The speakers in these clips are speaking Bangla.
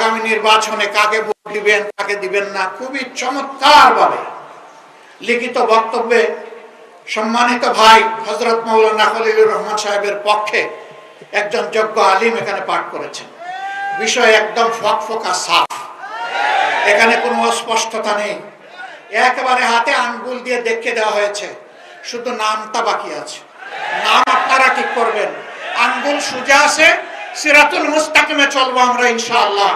আগামী নির্বাচনে কাকে ভোট দিবেন, কাকে দিবেন না, খুবই চমৎকার ভাবে লিখিত বক্তব্যে সম্মানিত ভাই হজরত মৌলানা খলিলুর রহমান সাহেবের পক্ষে একজন যোগ্য আলিম এখানে পাঠ করেছেন। বিষয় একদম ফকফকা সাফ। এখানে কোনো অস্পষ্টতা নেই। একেবারে হাতে আঙ্গুল দিয়ে দেখে দেওয়া হয়েছে, শুধু নামটা বাকি আছে। নাম আপনারা ঠিক করবেন। আঙ্গুল সুজা আছে সিরাতুল মুস্তাকিমে চলবো আমরা ইনশাআল্লাহ।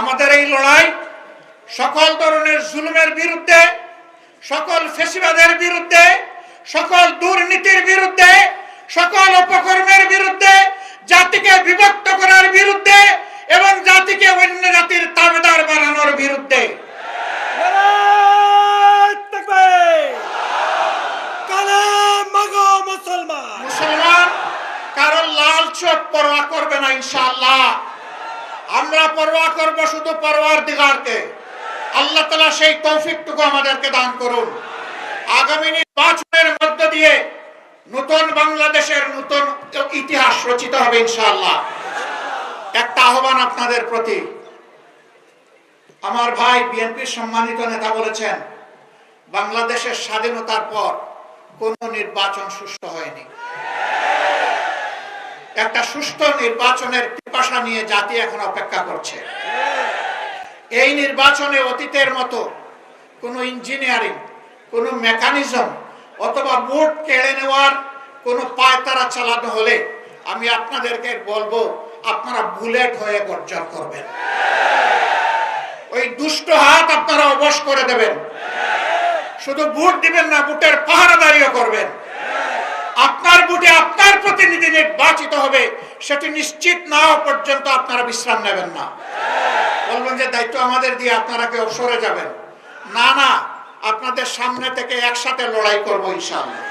আমাদের এই লড়াই সকল ধরনের জুলুমের বিরুদ্ধে সকল ফেসিবাদের বিরুদ্ধে সকল দুর্নীতির বিরুদ্ধে সকল অপকর্মের বিরুদ্ধে জাতিকে বিভক্ত করার বিরুদ্ধে এবং জাতিকে অন্য জাতির তাবেদার বানানোর বিরুদ্ধে। মুসলমান। কারণ লাল চোখ পরোয়া করবে না, ইনশাআল্লাহ। আমরা পরোয়া করব শুধু পরোয়ার দিগারকে। আল্লাহ তালা সেই তৌফিকটুকু আমাদেরকে দান করুন। আগামী নির্বাচনের মধ্য দিয়ে নতুন বাংলাদেশের নতুন ইতিহাস রচিত হবে, ইনশাআল্লাহ। একটা আহ্বান আপনাদের প্রতি। আমার ভাই বিএনপির সম্মানিত নেতা বলেছেন, বাংলাদেশের স্বাধীনতার পর কোনো নির্বাচন সুষ্ঠু হয়নি। একটা সুস্থ নির্বাচনের পিপাসা নিয়ে জাতি এখন অপেক্ষা করছে। এই নির্বাচনে অতীতের মতো কোনো ইঞ্জিনিয়ারিং, কোনো মেকানিজম অথবা ভোট কেড়ে নেওয়ার কোনো পায়তারা চালানো হলে আমি আপনাদেরকে বলব, আপনারা বুলেট হয়ে গর্জন করবেন। ওই দুষ্ট হাত আপনারা অবশ করে দেবেন। শুধু ভোট দিবেন না ভোটের পাহারাদারিও করবেন। আপনার বুটে আপনার প্রতিনিধি নির্বাচিত হবে, সেটি নিশ্চিত না পর্যন্ত আপনারা বিশ্রাম নেবেন না। বলবেন যে দায়িত্ব আমাদের দিয়ে আপনারা কেউ সরে যাবেন। না না, আপনাদের সামনে থেকে একসাথে লড়াই করব ইনশাআল্লাহ।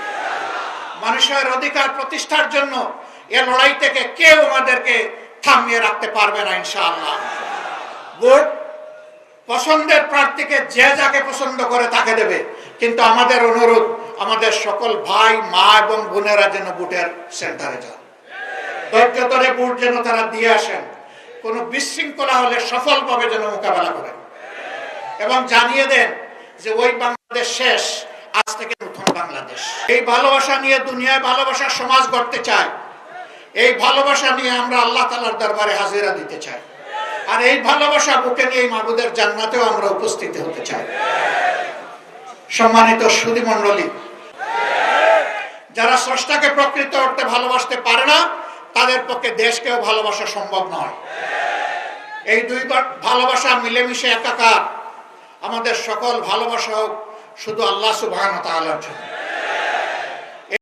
মানুষের অধিকার প্রতিষ্ঠার জন্য এ লড়াই থেকে কেউ আমাদেরকে থামিয়ে রাখতে পারবে না ইনশাআল্লাহ। ভোট পছন্দের প্রার্থীকে যে যাকে পছন্দ করে তাকে দেবে, কিন্তু আমাদের অনুরোধ আমাদের সকল ভাই, মা এবং বোনেরা যেন বুটের সেন্টারে যান। ধৈর্য ধরে বুট যেন তারা দিয়ে আসেন। কোনো বিশৃঙ্খলা হলে সফলভাবে যেন মোকাবেলা করেন। এবং জানিয়ে দেন যে ওই বাংলাদেশ শেষ, আজ থেকে নতুন বাংলাদেশ। এই ভালোবাসা নিয়ে দুনিয়ায় ভালোবাসার সমাজ গড়তে চায়। এই ভালোবাসা নিয়ে আমরা আল্লাহ তালার দরবারে হাজিরা দিতে চাই। আর এই ভালোবাসা বুকে নিয়ে এই মাবুদের জান্নাতেও আমরা উপস্থিত হতে চাই। সম্মানিত সুদী মণ্ডলী যারা স্রষ্টাকে প্রকৃত অর্থে ভালোবাসতে পারে না, তাদের পক্ষে দেশকেও ভালোবাসা সম্ভব নয়। এই দুই ভালোবাসা মিলেমিশে একাকার। আমাদের সকল ভালোবাসা হোক শুধু আল্লাহ সুবাহ তাআলার জন্য।